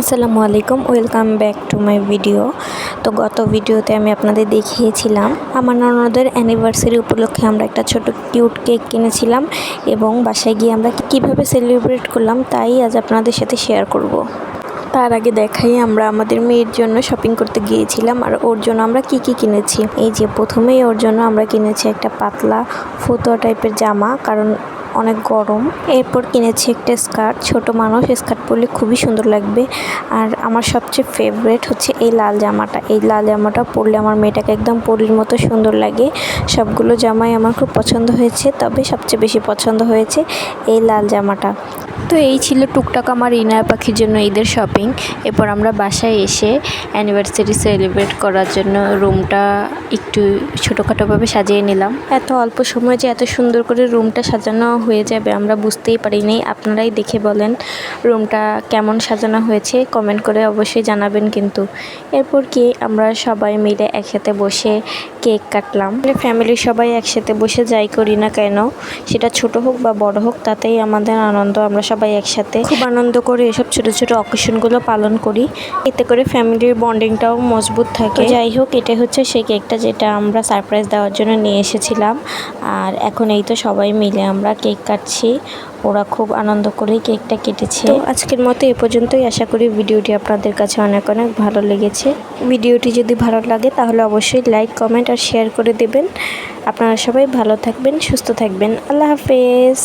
আসসালামু আলাইকুম, welcome back to my video তো গত ভিডিওতে আমি আপনাদের দেখিয়েছিলাম, আমার ননদের অ্যানিভার্সারি উপলক্ষে আমরা একটা ছোট কিউট কেক কিনেছিলাম এবং বাসায় গিয়ে আমরা কীভাবে সেলিব্রেট করলাম তাই আজ আপনাদের সাথে শেয়ার করব। তার আগে দেখাই, আমরা আমাদের মেয়ের জন্য শপিং করতে গিয়েছিলাম আর ওর জন্য আমরা কি কি কিনেছি এই যে প্রথমেই ওর জন্য আমরা কিনেছি একটা পাতলা ফতুয়া টাইপের জামা, কারণ অনেক গরম। এরপর কিনেছি একটা স্কার্ট ছোট মানুষ স্কার্ট পরলে খুবই সুন্দর লাগবে। আর আমার সবচেয়ে ফেভারেট হচ্ছে এই লাল জামাটা। এই লাল জামাটা পরলে আমার মেয়েটাকে একদম পরির মতো সুন্দর লাগে। সবগুলো জামাই আমার খুব পছন্দ হয়েছে, তবে সবচেয়ে বেশি পছন্দ হয়েছে এই লাল জামাটা। তো এই ছিল টুকটাক আমার ইনার পাখির জন্য ঈদের শপিং। এরপর আমরা বাসায় এসে অ্যানিভার্সারি সেলিব্রেট করার জন্য রুমটা একটু ছোটোখাটোভাবে সাজিয়ে নিলাম। এত অল্প সময় যে এত সুন্দর করে রুমটা সাজানো হয়ে যাবে আমরা বুঝতেই পারিনি। আপনারাই দেখে বলেন রুমটা কেমন সাজানো হয়েছে। কমেন্ট করে অবশ্যই জানাবেন কিন্তু। এরপর কি আমরা সবাই মিলে একসাথে বসে কেক কাটলাম। ফ্যামিলির সবাই একসাথে বসে যাই করি না কেন, সেটা ছোট হোক বা বড় হোক, তাতেই আমাদের আনন্দ আমরা সবাই একসাথে। খুব আনন্দ করে এসব ছোট ছোট অকেশনগুলো পালন করি। এতে করে ফ্যামিলির বন্ডিংটাও মজবুত থাকে। যাই হোক এটা হচ্ছে সেই কেকটা যেটা আমরা সারপ্রাইজ দেওয়ার জন্য নিয়ে এসেছিলাম। আর এখন এই তো সবাই মিলে আমরা কেক কাটছি। ওরা খুব আনন্দ করেই কেকটা কেটেছে। তো আজকের মতো এ পর্যন্তই। আশা করি ভিডিওটি আপনাদের কাছে অনেক অনেক ভালো লেগেছে। ভিডিওটি যদি ভালো লাগে তাহলে অবশ্যই লাইক কমেন্ট আর শেয়ার করে দেবেন। আপনারা সবাই ভালো থাকবেন সুস্থ থাকবেন। আল্লাহ হাফেজ।